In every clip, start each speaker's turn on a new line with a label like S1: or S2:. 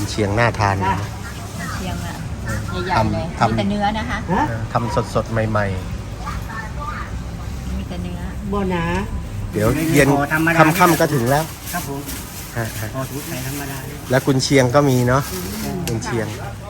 S1: เป็นเชียงน่าทานนะ
S2: เชียงอะใหญ่ๆเลย
S1: ทำ
S2: มีแต่เนื้อนะคะ
S3: ฮะ
S1: เออทำสดๆ ใหม่
S2: มีแต่เนื้อ
S3: บ่หนา
S1: ๆ เดี๋ยวเย็น
S3: ไม่พอธรรมดา
S1: ค่ำๆก็ถึงแล้ว
S3: ครับผม
S1: ฮะฮะ
S3: พอทุกใส่ธรรมดาเลย
S1: แล้วกุนเชียงก็มีเนาะกุนเชียงช้าง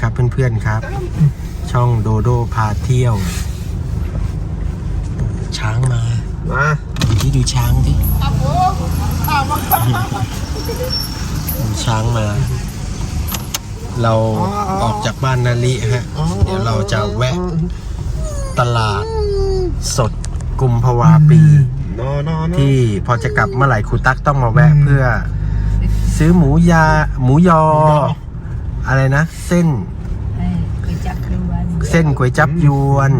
S1: ครับเพื่อนๆครับ ช่องโดโดพาเที่ยว ช้างมา
S4: มา
S1: ดูที่ดูช้างดิดูช้างมา เราออกจากบ้านนาลิฮะ เดี๋ยวเราจะแวะตลาดสดกุมภาวาปี
S4: นอนอน
S1: ที่พอจะกลับเมื่อไหร่ครูตั๊กต้องมาแวะเพื่อ ซื้อหมูยาหมูยอ อะไรนะ เส้น
S2: เอ้ยก๋วยจับยวน
S1: เส้นก๋วยจับยวน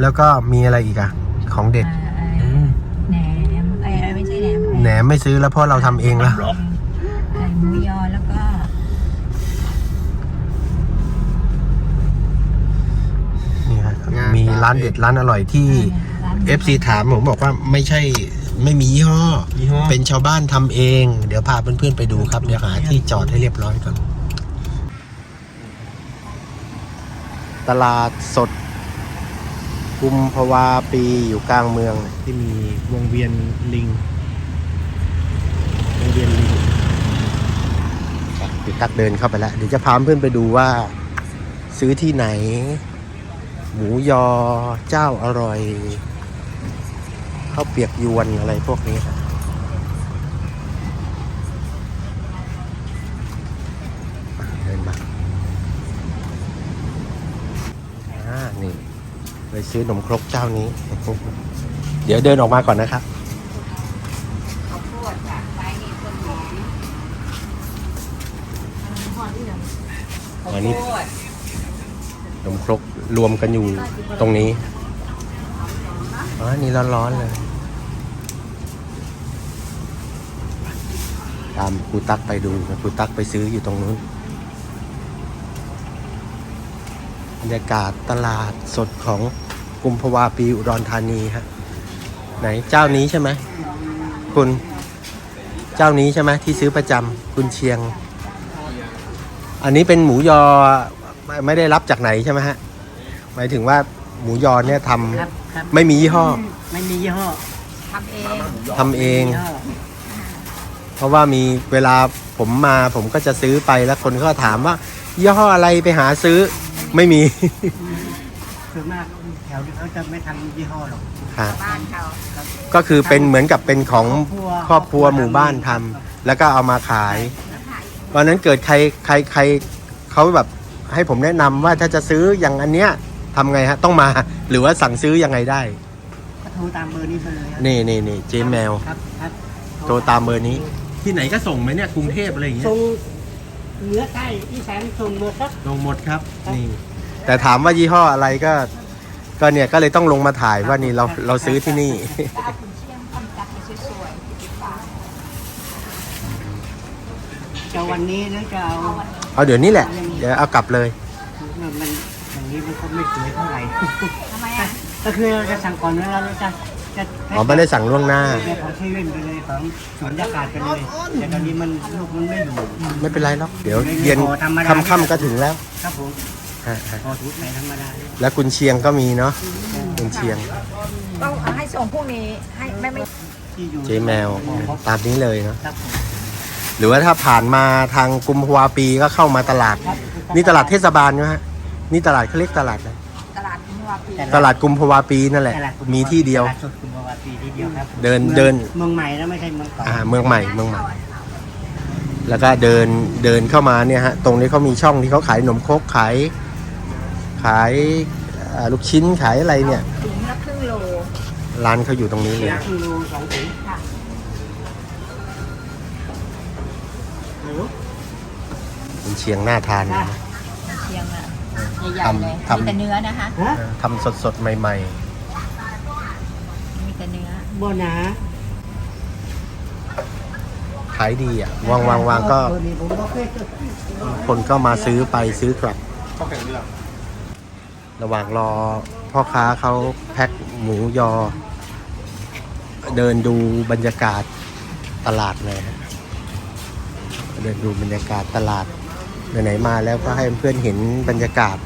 S1: แล้วก็มีอะไรอีกอะของเด็ด
S2: อ่าเอ้ยแหนมไอ้ยไม่ใช่แหนม
S1: แหนมไม่ซื้อแล้วเพราะเราทำเองละ
S2: ไอ้หมูยอแล้วก็
S1: นี่ฮะมีร้านเด็ดร้านอร่อยที่
S2: ร้าน
S1: FC ถามผมบอกว่าไม่ใช่ไม่มียี่ห้อ
S4: ยี่ห้อ
S1: เป็นชาวบ้านทำเอง เดี๋ยวพาเพื่อนๆไปดูครับ เดี๋ยวหาที่จอดให้เรียบร้อยก่อน ตลาดสด กุมภาวาปีอยู่กลางเมือง
S4: ที่มีวงเวียนลิง
S1: วงเวียนลิงเดี๋ยวตักเดินเข้าไปแล้ว เดี๋ยวจะพาเพื่อนไปดูว่า ซื้อที่ไหน หมูยอเจ้าอร่อยข้าวเปียกยวนอะไรพวกนี้ครับ ไปซื้อนมครกเจ้านี้ เดี๋ยวเดินออกมาก่อนนะครับ
S2: ข้าวโพดค่ะไส้นี่ต้นหอม
S1: อันนี้นมครกรวมกันอยู่ตรงนี้อ๋อนี่ร้อนๆเลย ตามครูตักไปดูครูตักไปซื้ออยู่ตรงนู้นบรรยากาศตลาดสดของ กุมภาวาปีอุดรธานีฮะไหนเจ้านี้ใช่ไหมคุณเจ้านี้ใช่ไหมที่ซื้อประจำคุณเชียง อันนี้เป็นหมูยอไม่ไม่ได้รับจากไหนใช่ไหมฮะหมายถึงว่าหมูยอเนี่ยทำ
S3: ครับครับ
S1: ไม่มียี่ห้อ
S3: ไม่มียี่ห้อ
S2: ทำเอง
S1: ทำเอง
S3: ยี่ห้อ
S1: เพราะว่ามีเวลาผมมาผมก็จะซื้อไปแล้วคนก็ถามว่ายี่ห้ออะไรไปหาซื้อไม่มี
S3: ส่วนมากแถ วนี้เขาจะไม่ทำยี่ห้อหรอก
S1: ฮะ
S2: บ้านเขา
S1: ก็คือเป็นเหมือนกับเป็นของครอบครัวหมู่บ้านทำแล้วก็เอามาขายวันนั้นเกิดใครใครใครเขาแบบให้ผมแนะนำว่าถ้าจะซื้ออย่างอันเนี้ยทำไงฮะต้องมาหรือว่าสั่งซื้อยังไงได้
S3: ก็โทรตามเบอร์นี้ไปเลยครับ
S1: นี่นี่นี่เจแมว
S3: ครับครับ
S1: โทรตามเบอร์นี้ ที่ไหนก็ส่งไหมเนี่ยกรุงเทพอะไรอย่างเงี้ย
S3: ส่งเหนือใต้อีสานส่งหมดครับ
S1: ลงหมดครับ นี่ แต่ถามว่ายี่ห้ออะไรก็ ก็เนี่ยก็เลยต้องลงมาถ่ายว่านี่เราเราซื้อที่นี่
S2: ก็เอาขุนเชียงทำจัดให้สวยๆฝาก
S3: จะวันนี้หรือจะเอา
S1: เอาเดี๋ยวนี้แหละ เดี๋ยวเอากลับเลย
S3: มันมันอย่างนี้มันก็ไม่สวยเท่าไหร่
S2: ทำไมอะ
S3: ก็คือเราจะสั่งก่อนเวลาเราจะจะ
S1: อ๋อไม่ได้สั่งล่วงหน้า
S3: ในของเซเว่นไปเลยของสวนยากาศไปเลย แต่ตอนนี้มันลูกมันไม่อยู่
S1: ไม่เป็นไรหรอก เดี๋ยวเย็นค่ำๆก็ถึงแล้ว
S3: ครับผม
S1: ฮะฮะ
S3: พอทุกใส่ธรรมดาเลย
S1: แล้วกุนเชียงก็มีเนาะกุนเชียง
S2: ต้องเอาให้ส่งพรุ่งนี้ให้ไม่ไม่
S3: ที่อยู่
S1: เจแมวตามนี้เลยเนาะ
S3: ครับผม
S1: หรือว่าถ้าผ่านมาทางกุมภาวาปีก็เข้ามาตลาด
S3: ครับ
S1: นี่ตลาดเทศบาลใช่ไหมฮะนี่ตลาดเขาเรียกตลาดอะไร
S2: ตลาดมิวาปี
S1: ตลาดกุมภาวาปีนั่นแหละ
S3: ตลาดกุม
S1: มีที่เดียว
S3: ตลาดสดกุมภาวะปีที่เดียวครับ
S1: เดิน
S3: มือง
S1: เดิน
S3: เมืองใหม่แล้วไม่ใช่เมืองเก่า
S1: อ่าเมืองใหม่เมืองใหม่ แล้วก็เดินเดินเข้ามาเนี่ยฮะตรงนี้เขามีช่องที่เขาขายขนมครกขาย ขายเอ่อลูกชิ้นขายอะไรเนี่ย
S2: ถุงละครึ่งโล
S1: ร้านเขาอยู่ตรงนี้เลย
S3: ยาคูสองถุง
S2: ค่ะ
S1: เป็นเชียงน่าทานนะ
S2: เชียงอะใหญ่ๆเลย
S1: ทำ
S2: มีแต่เนื้อนะคะ
S3: ฮะ
S1: ทำสดๆ ใหม่
S2: มีแต่เนื้อ
S3: บ่หนา
S1: ๆ ขายดีอะวางวางวางก็
S3: เบอร์นี้ผมบ่เคยเจอ
S1: คนก็มาซื้อไปซื้อกลับ ระหว่างรอพ่อค้าเขาแพ็คหมูยอ เดินดูบรรยากาศตลาดเลยฮะเดินดูบรรยากาศตลาดไหนๆมาแล้วก็ให้เพื่อนเห็นบรรยากาศ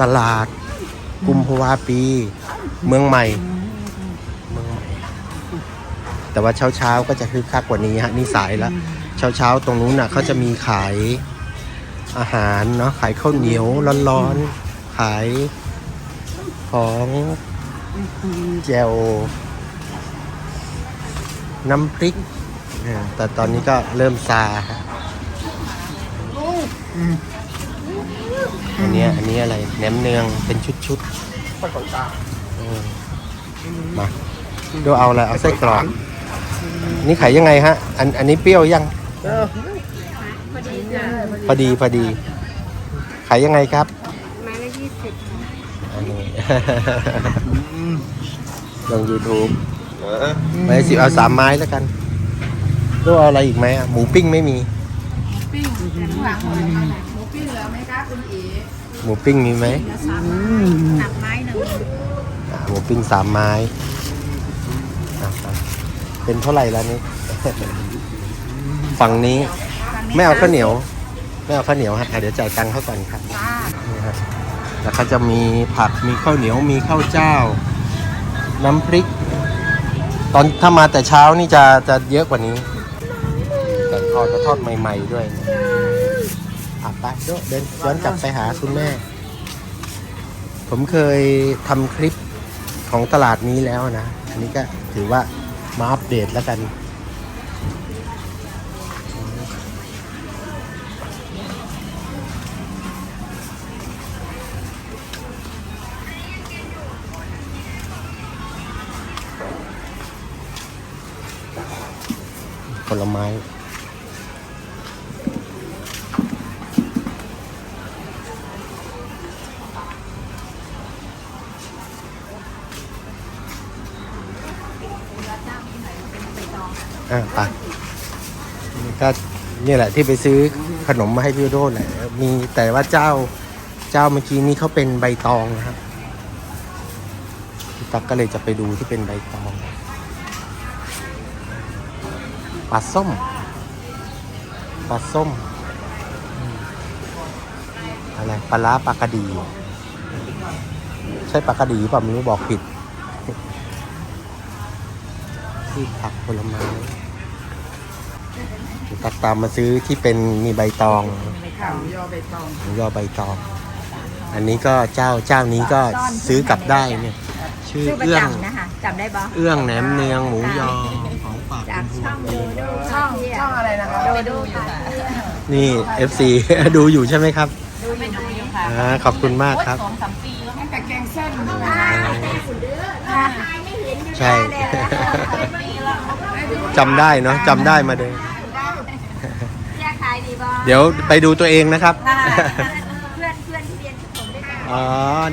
S1: ตลาดกุมภาวาปี เมืองใหม่ เมืองใหม่ แต่ว่าเช้าๆก็จะคึกคักกว่านี้ฮะนี่สายแล้วเช้าๆตรงนู้นน่ะเขาจะมีขายอาหารเนาะขายข้าวเหนียวร้อนๆ ขายของแจวน้ำพริกเออแต่ตอนนี้ก็เริ่มซาฮะอันเนี้ยอันนี้อะไรแหนมเนืองเป็นชุดๆเออมาดูเอาอะไรเอาไส้กรอกนี่ขายยังไงฮะ อันอันนี้เปรี้ยวยังพอดีพอดี ขายยังไงครับ
S2: ล
S1: ง YouTube ไม้สิบเอาสามไม้แล้วกันดูเอาอะไรอีกไหมอะหมูปิ้งไม่มี
S2: ปิ้งข้างหลังหมูปิ้งเหลือไหมคะคุณเอ๋
S1: หมูปิ้งมีไหม
S2: หนักไม้หนึ่ง
S1: อะหมูปิ้งสามไม้อะอะเป็นเท่าไหร่แล้วนี่ ฝั่งนี้ไม่เอาข้าวเหนียว ไม่เอาข้าวเหนียวฮะอะเดี๋ยวจ่ายตังค์เขาก่อนครับ
S2: จ้า
S1: นี่ฮะ แล้วก็จะมีผักมีข้าวเหนียวมีข้าวเจ้า น้ำพริก ตอนถ้ามาแต่เช้านี่จะจะเยอะกว่านี้ไก่ทอดก็ทอดใหม่ ๆ ด้วยอะไปเดี๋ยวเดินย้อนกลับไปหาคุณแม่ ผมเคยทำคลิปของตลาดนี้แล้วนะ อันนี้ก็ถือว่ามาอัปเดตแล้วกัน ลไม้อ่าไปนี่ก็นี่แหละที่ไปซื้อขนมมาให้พี่โดนแหละมีแต่ว่าเจ้าเจ้าเมื่อกี้นี้เขาเป็นใบตองนะครับพี่ตักก็เลยจะไปดูที่เป็นใบตอง ลาส้มปลาส้มอืมอะไรปลาร้าปลากระดี ใช่ปลากระดีเปล่าไม่รู้บอกผิดที่ผักผลไม้ตักตามมาซื้อที่เป็นมีใบตอง
S2: ไปข่าวยอใบตอง
S1: หมูยอใบตอง อันนี้ก็เจ้าเจ้านี้ก็ซื้อกลับได้เนี่ย ชื่อ
S2: ชื่อประ
S1: เอื้อง
S2: จำนะคะจำได้ปะ
S1: เอื้องแหนมเนืองหมูยอของ ฝาก
S2: จากช่องโดโดช่องช่องอะไรนะคะโดโดอยู่ค่ะ
S1: นี่ FC ดูอยู่ใช่ไหมครับ
S2: ดูไม่ดูอยู่ค่ะ
S1: อ่าขอบคุณมากครับ
S2: สองสามปีแล้วตั้งแต่แกงเส้น
S1: ใช่จำได้เนาะจำได้มาเลย
S2: แยกขายดีบ่
S1: เดี๋ยวไปดูตัวเองนะครับ
S2: เพื่อนเพื่อนที่เรียนที่ผมด้วยกัน
S1: อ๋อ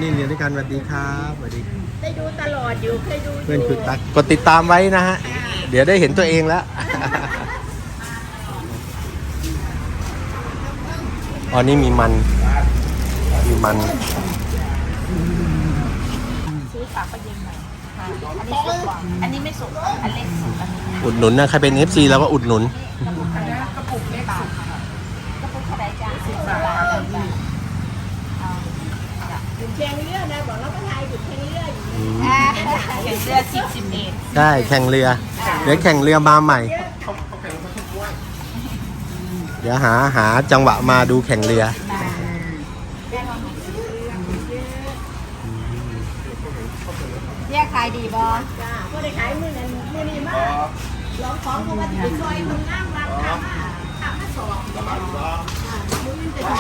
S1: นี่เรียนด้วยกันสวัสดีครับสวัสดี
S2: ได้ดูตลอดอยู่เคยดูอ
S1: เพื่อน
S2: ยู่
S1: คุณตักกดติดตามไว้นะฮะ เดี๋ยวได้เห็นตัวเองแล้วอ๋อนี่มีมัน มีมัน
S2: ซื้อฝากประเย็นหน่อยค่ะอันนี้สุกกว่าอันนี้ไม่สุกอันเล็กสุกอันนี้
S1: อุดหนุนนะใครเป็น FC แล้วก็อุดหนุน
S2: กระปุกเล็กสุกค่ะกระปุกเท่าไหร่จ้าสิบบาทจ้าถึงเชียงเรือนะบอกเราก็ทายถึงเชียงเรืออยู่เชียงเรือสิบสิบเอ็ด
S1: ได้แข่งเรือ เดี๋ยวแข่งเรือมาใหม่ เดี๋ยวหาหาจังหวะมาดูแข่งเรือ
S2: แยกขายดีบอจ้าก็ได้ขายมือนั้มือนี้มากร้องของเพราะว่าที่ซอยคนนั่งร้านค้าถามมาสองมือนี้จะขา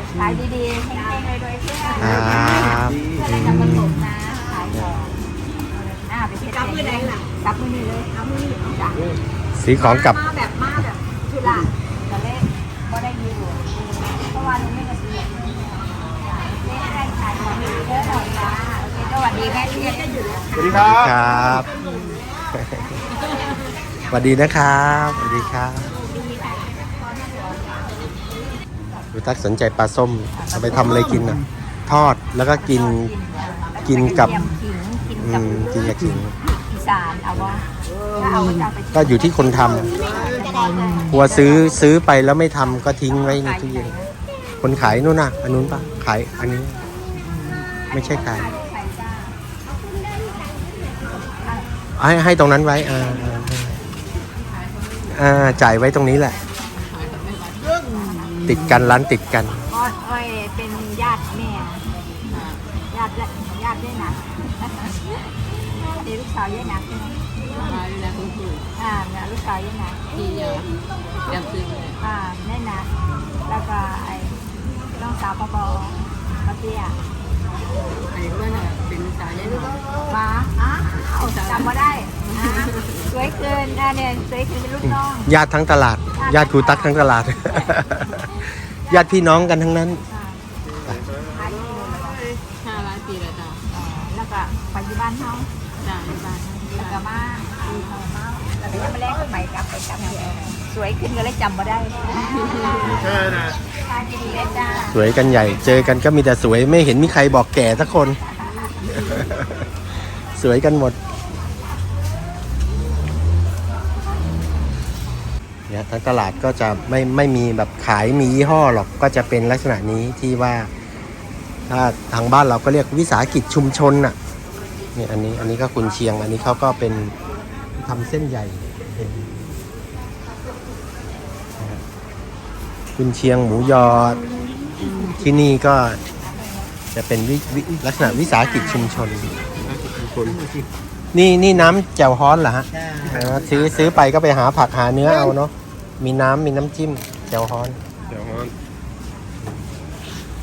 S2: ยขายดีๆให้ให้รวยๆเพื่อน
S1: ครับ
S2: จะได้นำมาส่งนะขายของ อ่าไปเช็ดกับมือไหนล่ะกับมือนี้เลยกับมือนี้จ้ะ
S1: ซื้อของกลับ
S2: มาแบบมาแบบธุระแต่เล่นก็ได้อยู่เพราะว่าหนูไม่กระตือรือร้นเล่นได้ขายของดีเยอะหน่อยจ้าโอเคสวัสดีแม่เชียร์กันอยู่แล้ว
S4: สวัสดี
S1: ส
S4: ค
S1: วัส
S4: รั
S1: ดี
S4: บ
S1: ครับสวัสดีนะครับสวัสดีครับดูตักสนใจปลาส้มเอาไปทำอะไรกินอะทอดแล้วก็กินกินกับ
S2: ขิงกิน
S1: อื
S2: กับ
S1: มกินกับขิง
S2: อีสานเอาว่าถ้าเอาจะเอาไป
S1: ก็อยู่ที่คนทำ
S2: จะได้เลย
S1: กลัวซื้อซื้อไปแล้วไม่ทำก็ทิ้งไว้ในตู้เย็นคนขายนู่นน่ะอันนู้นปะขายอันนี้ ไม่ใช่ขาย
S2: ใส่จ้า
S1: ให้ให้ตรงนั้นไว้อ่าอ่าอ่าจ่ายไว้ตรงนี้แหละ ติดกันร้านติดกัน
S2: ก็อ้อยเป็นญาติแม่ญาติและญาติด้วยนะ เดี๋ยวลูกสาวเยอะนักใช่ไหม
S5: มาดูแลคุณครู
S2: อ่าเนี่ยลูกสาวเยอะนัก
S5: ที่เยอะยำซึ้งเลย
S2: อ่าแน่นะแล้วก็ไอ้น้องสาวปอบอปะเตี้ย
S5: ไอ้เพื่อนอะเป็นสาวยันหนอ
S2: มาอ้าวจำมาได้สวยเกินอ่าเนี่ยสวยเกินเป็นลูกน้อง
S1: ญาติทั้งตลาด ญาติครูตักทั้งตลาด ญาติพี่น้องกันทั้งนั้น
S2: อ่าขายดีเลย
S5: ห้าร้อยปีแล้วจ้า
S2: อ่าแล้ว ก็ไปที่บ้านเขา
S5: จ้าในบ้าน
S2: แล้วก็มาดูเขามาแล้วก็ยังไม่แลกไปกลับไปกลับเนี่ยสวยขึ้นก็เลยจำมาได้ขายดีๆเลยจ้า
S1: สวยกันใหญ่ เจอกันก็มีแต่สวยไม่เห็นมีใครบอกแก่สักคน สวยกันหมดเนี่ยทั้งตลาดก็จะไม่ไม่มีแบบขายมียี่ห้อหรอกก็จะเป็นลักษณะนี้ที่ว่า ถ้าทางบ้านเราก็เรียกวิสาหกิจชุมชนน่ะ นี่อันนี้อันนี้ก็คุณเชียง อันนี้เขาก็เป็นทำเส้นใหญ่เป็นนะครับคุณเชียงหมูยอที่นี่ก็จะเป็นวิวิลักษณะวิสาหกิจชุมชน นี่นี่น้ำแจ่วฮ้อนเหรอฮะ
S3: ใช่
S1: อ่าซื้อซื้อไปก็ไปหาผักหาเนื้อเอาเนาะมีน้ำมีน้ำจิ้มแจ่วฮ้อน
S4: เดี๋ยวมัน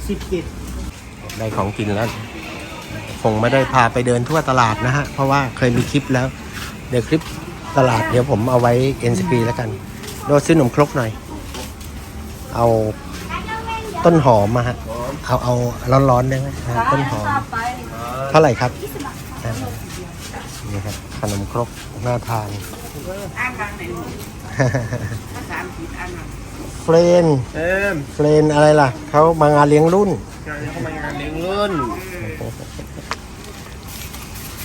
S3: สิบกิจ
S1: ได้ของกินแล้วค งไม่ได้พาไปเดินทั่วตลาดนะฮะ เพราะว่าเคยมีคลิปแล้ว เดี๋ยวคลิปตลาดเดี๋ยวผมเอาไว้เอ็นสกรีแล้วกัน โดซื้อขนมครกหน่อย เอาต้นหอมมาฮะ เอาเอาร้อนๆได้ไหมอ่าต้นหอม เท่าไหร่ครับอ่านี่ครับขนมครกน่าทานเฟรน
S4: เต็ม
S1: เฟรนอะไรล่ะ เขามางานเลี้ยงรุ่น
S4: งานเข้ามางานเลี้ยงรุ่น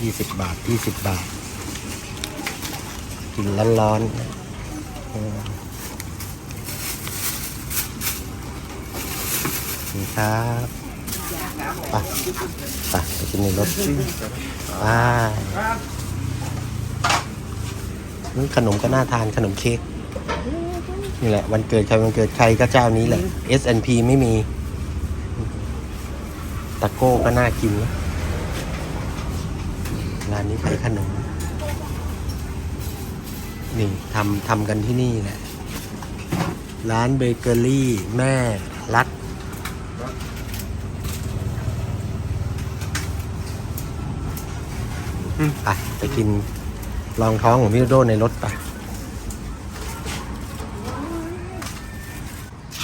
S1: 20บบาท20บบาท กินร้อนๆอืมนี่ครับไปไปไปกินในรถไปนี่ขนมก็น่าทานขนมเค้กนี่แหละ วันเกิดใครวันเกิดใครก็เจ้านี้แหละ S&P ไม่มีตะโก้ก็น่ากินนะ ร้านนี้ขายขนม นี่ทำทำกันที่นี่แหละ ร้านเบเกอรี่ แม่รัดไปไปกินลองท้องของพี่โดในรถไป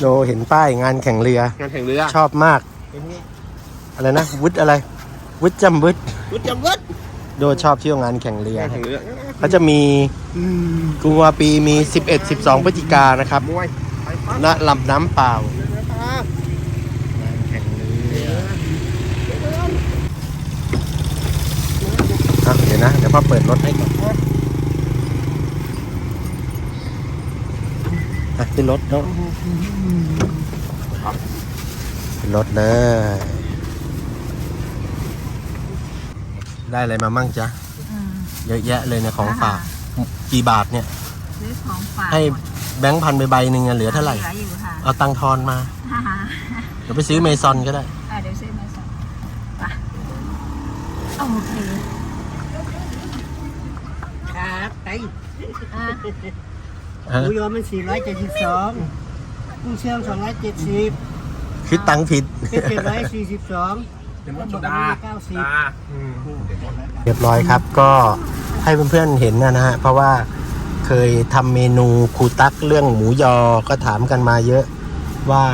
S1: โดเห็นป้ายงานแข่งเรือ
S4: งานแข่งเรือ
S1: ชอบมาก อะไรนะวุฒอะไรวุฒจำวุฒ
S4: รุดจำวัด
S1: โดชอบเที่ยวงานแข่งเรืองา
S4: นแข่งเรือ
S1: เขาจะมีกุมภาปีมี 11 12พฤศจิกายนนะครับ
S4: มวยไปปั๊บ
S1: ณลำน้ำเปล่างานแข่งเรืออะเดี๋ยวนะ เดี๋ยวพ่อเปิดรถให้ก่อนอะขึ้นรถเนาะขึ้นรถเลย ได้อะไรมามั่งจ๊ะเยอะแยะเลยเนี่ยของฝากกี่บาทเนี่ย
S2: ซื้อของฝาก
S1: ให้แบงค์พันใบใบหนึ่งอะเหลือเท่าไหร่
S2: เหลืออยู่ค่ะ
S1: เอาตังค์ทอนมา
S2: ฮ่าฮ่า
S1: เดี๋ยวไปซื้อเมซอนก็ได้
S2: อะเดี๋ยวซื้อมาส่งไปโอเค
S3: ครับไป
S2: อะ
S1: ฮะ
S3: หมูยอมันสี่ร้อยเจ็ดสิบสองกุ้งเชียงสองร้อยเจ็ดสิบ
S1: คิดตังค์ผิด
S3: เป็น เจ็ดร้อยสี่สิบสอง
S4: เป็นวัตถุดา
S3: เก้าสิบ
S4: ดา
S1: เรียบร้อยครับก็ให้เพื่อนๆเห็นนะนะฮะเพราะว่าเคยทำเมนูครูตักเรื่องหมูยอก็ถามกันมาเยอะว่า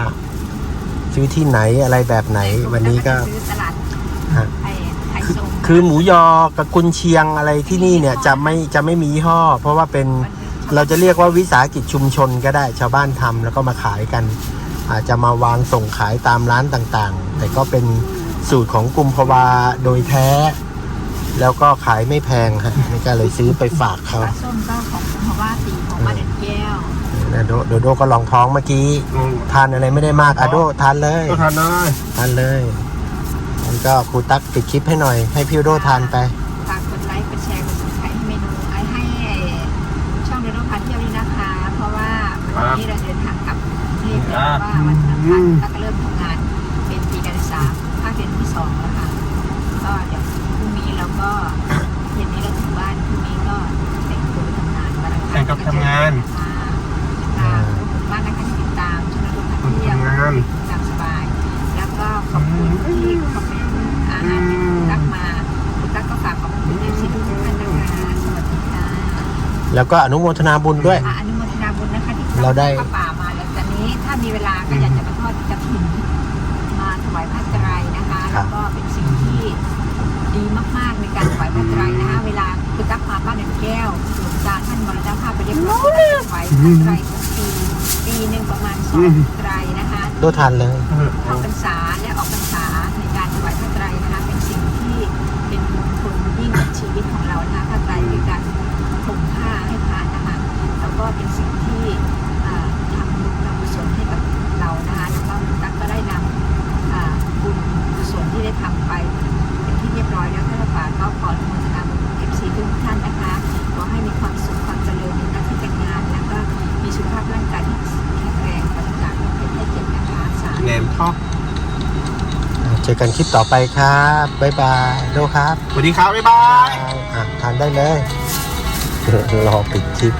S1: ซื้อที่ไหนอะไรแบบไหน วันนี้ก็
S2: ซื้อตลาด
S1: ฮะ
S2: ไอ้ไข่
S1: คือ
S2: ส้ม
S1: คือหมูยอกับกุนเชียงอะไรที่นี่เนี่ยจะไม่จะไม่มียี่ห้อ เพราะว่าเป็นเราจะเรียกว่าวิสาหกิจชุมชนก็ได้ชาวบ้านทำแล้วก็มาขายกัน อาจจะมาวางส่งขายตามร้านต่างๆ แต่ก็เป็น สูตรของกุมภาวาโดยแท้ แล้วก็ขายไม่แพงฮะนี่ก็เลยซื้อไปฝากเขา
S2: ปลาส้มก็ของเพราะว่าตีของมาเด็ดแก้ว
S1: นะโดโดโดก็ลองท้องเมื่อกี้ทานอะไรไม่ได้มากอะโดทานเลย
S4: ก็ทานได้
S1: ทานเลยมันก็ครูตักปิดคลิปให้หน่อย ให้พี่โดทานไป
S2: ฝากกดไลค์กดแชร์กดซับสไครต์ให้เมนูไอ้ให้ช่องเดินทางพาเที่ยวนี้นะคะ เพราะว่าวันนี้เราเดินทางกลับกรุงเทพแล้วว่าวันอังคารแล้วก็ สองแล้วค่ะ ก็เดี๋ยวพรุ่งนี้เราก็เย็นนี้เราถึงบ้านพรุ่งนี้ก็แต่งตัวไปทำงานวันอังคาร
S4: แต่งกับทำงาน
S2: ค่ะค่ะขอบคุณมากนะคะที่ติดตามช่องเดินทางพาเที่ยว
S4: ทำงาน
S2: ตามสบาย แล้วก็ขอบคุณที่คอมเมนต์อาหารที่คุณตักมาคุณตักก็ฝากขอบคุณเอฟซีทุกท่านนะคะสวัสดีค่ะ
S1: แล้วก็อนุโมทนาบุญด้วย
S2: อะอนุโมทนาบุญนะคะที่
S1: เราได้
S2: ข้ป่ามา ไตรทุกปีปีหนึ่งประมาณสองไตรนะคะ
S1: โดทานเลย
S2: เข้าพรรษาและออกพรรษาในการถวายพระไตรนะคะเป็นสิ่งที่เป็นมงคลยิ่งกับชีวิตของเรานะคะพระไตรคือการห่มผ้าให้พระนะคะแล้วก็เป็นสิ่งที่อ่าทำบุญทำกุศลให้กับเรานะคะแล้วก็คุณตั๊กก็ได้นำอ่าบุญกุศลที่ได้ทำไปเป็นที่เรียบร้อยแล้วท่านพระป่าก็ขออนุโมทนาบุญเอฟซีทุกท่านนะคะขอให้มีความสุข สุขภาพร่างกายที่แข็งแรงปราศจากโรคภัยไข้เจ็บนะคะสาธุ
S4: แหนมทอด
S1: เจอกันคลิปต่อไปครับ บ๊ายบายโดครับ
S4: สวัสดีครับ บ๊ายบาย
S1: อะทานได้เลย รอปิดคลิป